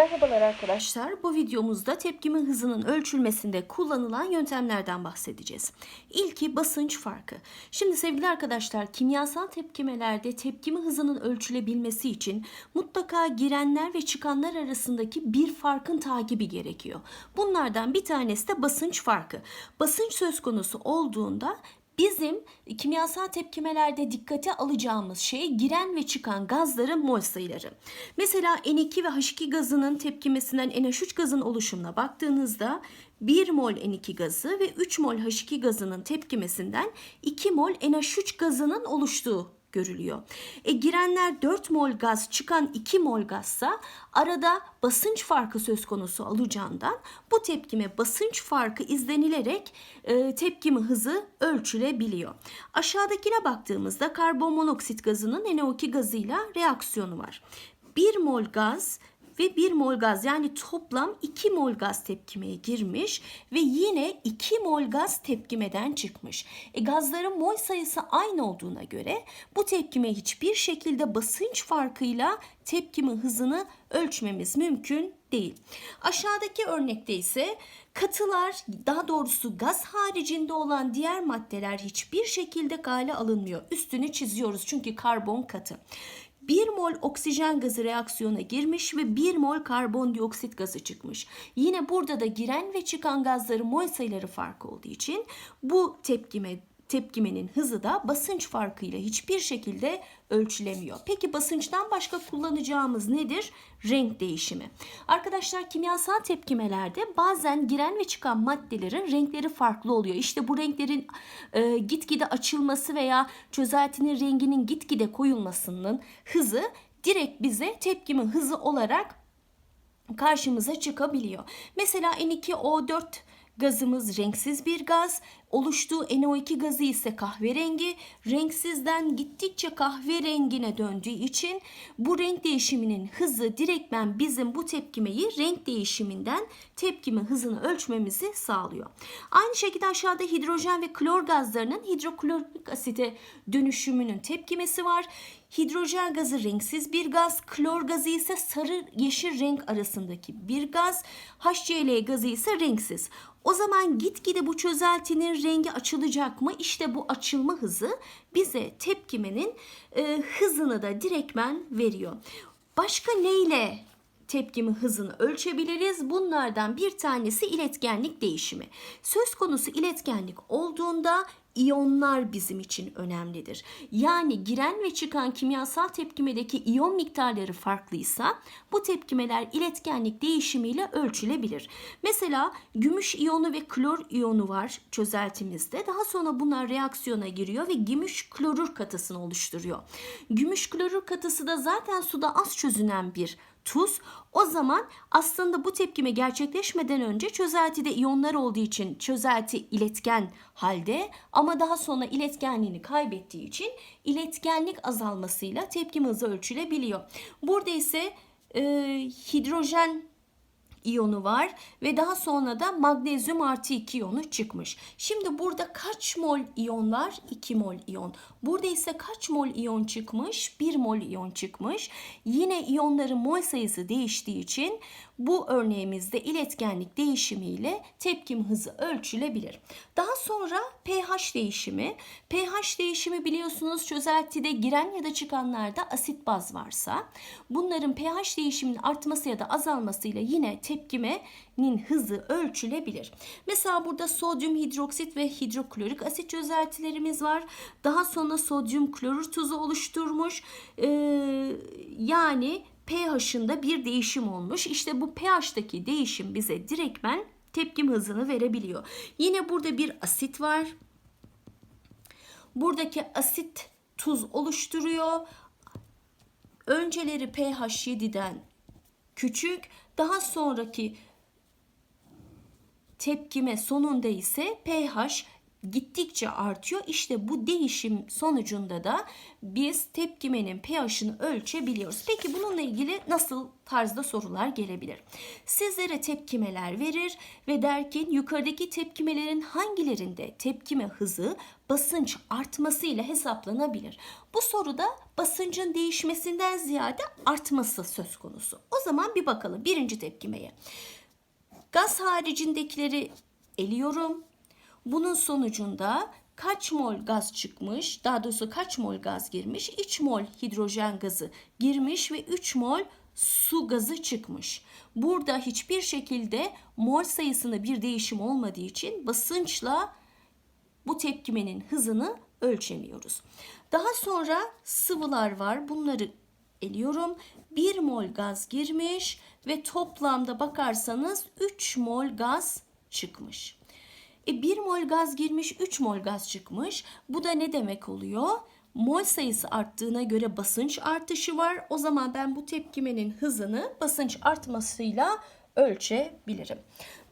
Merhabalar arkadaşlar. Bu videomuzda tepkime hızının ölçülmesinde kullanılan yöntemlerden bahsedeceğiz. İlki basınç farkı. Şimdi sevgili arkadaşlar kimyasal tepkimelerde tepkime hızının ölçülebilmesi için mutlaka girenler ve çıkanlar arasındaki bir farkın takibi gerekiyor. Bunlardan bir tanesi de basınç farkı. Basınç söz konusu olduğunda Bizim kimyasal tepkimelerde dikkate alacağımız şey giren ve çıkan gazların mol sayıları. Mesela N2 ve H2 gazının tepkimesinden NH3 gazın oluşumuna baktığınızda 1 mol N2 gazı ve 3 mol H2 gazının tepkimesinden 2 mol NH3 gazının oluştuğu görülüyor. E, girenler 4 mol gaz çıkan 2 mol gazsa arada basınç farkı söz konusu olacağından bu tepkime basınç farkı izlenilerek e, tepkime hızı ölçülebiliyor. Aşağıdakine baktığımızda karbon monoksit gazının NO2 gazıyla reaksiyonu var. 1 mol gaz ve 1 mol gaz yani toplam 2 mol gaz tepkimeye girmiş ve yine 2 mol gaz tepkimeden çıkmış. E, gazların mol sayısı aynı olduğuna göre bu tepkime hiçbir şekilde basınç farkıyla tepkime hızını ölçmemiz mümkün değil. Aşağıdaki örnekte ise katılar daha doğrusu gaz haricinde olan diğer maddeler hiçbir şekilde kale alınmıyor. Üstünü çiziyoruz çünkü karbon katı. 1 mol oksijen gazı reaksiyona girmiş ve 1 mol karbondioksit gazı çıkmış. Yine burada da giren ve çıkan gazların mol sayıları farkı olduğu için bu tepkime tepkimenin hızı da basınç farkıyla hiçbir şekilde ölçülemiyor. Peki basınçtan başka kullanacağımız nedir? Renk değişimi. Arkadaşlar kimyasal tepkimelerde bazen giren ve çıkan maddelerin renkleri farklı oluyor. İşte bu renklerin e, gitgide açılması veya çözeltinin renginin gitgide koyulmasının hızı direkt bize tepkime hızı olarak karşımıza çıkabiliyor. Mesela N2O4 Gazımız renksiz bir gaz. Oluştuğu NO2 gazı ise kahverengi. Renksizden gittikçe kahverengine döndüğü için bu renk değişiminin hızı direktmen bizim bu tepkimeyi renk değişiminden tepkime hızını ölçmemizi sağlıyor. Aynı şekilde aşağıda hidrojen ve klor gazlarının hidroklorik asite dönüşümünün tepkimesi var. Hidrojen gazı renksiz bir gaz, klor gazı ise sarı yeşil renk arasındaki bir gaz, HCl gazı ise renksiz. O zaman gitgide bu çözeltinin rengi açılacak mı? İşte bu açılma hızı bize tepkimenin e, hızını da direktmen veriyor. Başka neyle tepkimi hızını ölçebiliriz. Bunlardan bir tanesi iletkenlik değişimi. Söz konusu iletkenlik olduğunda İyonlar bizim için önemlidir. Yani giren ve çıkan kimyasal tepkimedeki iyon miktarları farklıysa bu tepkimeler iletkenlik değişimiyle ölçülebilir. Mesela gümüş iyonu ve klor iyonu var çözeltimizde. Daha sonra bunlar reaksiyona giriyor ve gümüş klorür katısını oluşturuyor. Gümüş klorür katısı da zaten suda az çözünen bir tuz. O zaman aslında bu tepkime gerçekleşmeden önce çözeltide iyonlar olduğu için çözelti iletken halde ama daha sonra iletkenliğini kaybettiği için iletkenlik azalmasıyla tepkime hızı ölçülebiliyor. Burada ise e, hidrojen iyonu var ve daha sonra da magnezyum artı 2 iyonu çıkmış. Şimdi burada kaç mol iyon var? 2 mol iyon. Burada ise kaç mol iyon çıkmış? 1 mol iyon çıkmış. Yine iyonların mol sayısı değiştiği için bu örneğimizde iletkenlik değişimiyle tepkim hızı ölçülebilir. Daha sonra pH değişimi. pH değişimi biliyorsunuz çözeltide giren ya da çıkanlarda asit baz varsa bunların pH değişiminin artması ya da azalmasıyla yine tepkimenin hızı ölçülebilir. Mesela burada sodyum hidroksit ve hidroklorik asit çözeltilerimiz var. Daha sonra sodyum klorür tuzu oluşturmuş. Ee, yani pH'ında bir değişim olmuş. İşte bu pH'taki değişim bize direktmen tepkim hızını verebiliyor. Yine burada bir asit var. Buradaki asit tuz oluşturuyor. Önceleri pH 7'den küçük, daha sonraki tepkime sonunda ise pH gittikçe artıyor. İşte bu değişim sonucunda da biz tepkimenin pH'ını ölçebiliyoruz. Peki bununla ilgili nasıl tarzda sorular gelebilir? Sizlere tepkimeler verir ve der ki yukarıdaki tepkimelerin hangilerinde tepkime hızı basınç artmasıyla hesaplanabilir? Bu soruda basıncın değişmesinden ziyade artması söz konusu. O zaman bir bakalım birinci tepkimeye. Gaz haricindekileri eliyorum. Bunun sonucunda kaç mol gaz çıkmış, daha doğrusu kaç mol gaz girmiş? 3 mol hidrojen gazı girmiş ve 3 mol su gazı çıkmış. Burada hiçbir şekilde mol sayısında bir değişim olmadığı için basınçla bu tepkimenin hızını ölçemiyoruz. Daha sonra sıvılar var. Bunları eliyorum. 1 mol gaz girmiş ve toplamda bakarsanız 3 mol gaz çıkmış. E 1 mol gaz girmiş, 3 mol gaz çıkmış. Bu da ne demek oluyor? Mol sayısı arttığına göre basınç artışı var. O zaman ben bu tepkimenin hızını basınç artmasıyla ölçebilirim.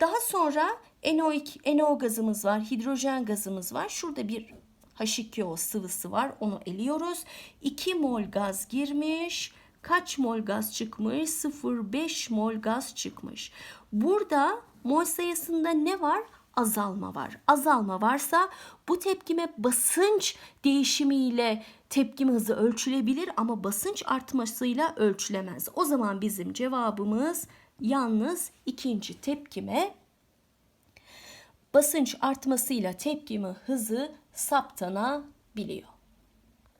Daha sonra NO2, NO gazımız var, hidrojen gazımız var. Şurada bir H2O sıvısı var. Onu eliyoruz. 2 mol gaz girmiş. Kaç mol gaz çıkmış? 0,5 mol gaz çıkmış. Burada mol sayısında ne var? Azalma var. Azalma varsa bu tepkime basınç değişimiyle tepkime hızı ölçülebilir ama basınç artmasıyla ölçülemez. O zaman bizim cevabımız yalnız ikinci tepkime basınç artmasıyla tepkime hızı saptanabiliyor.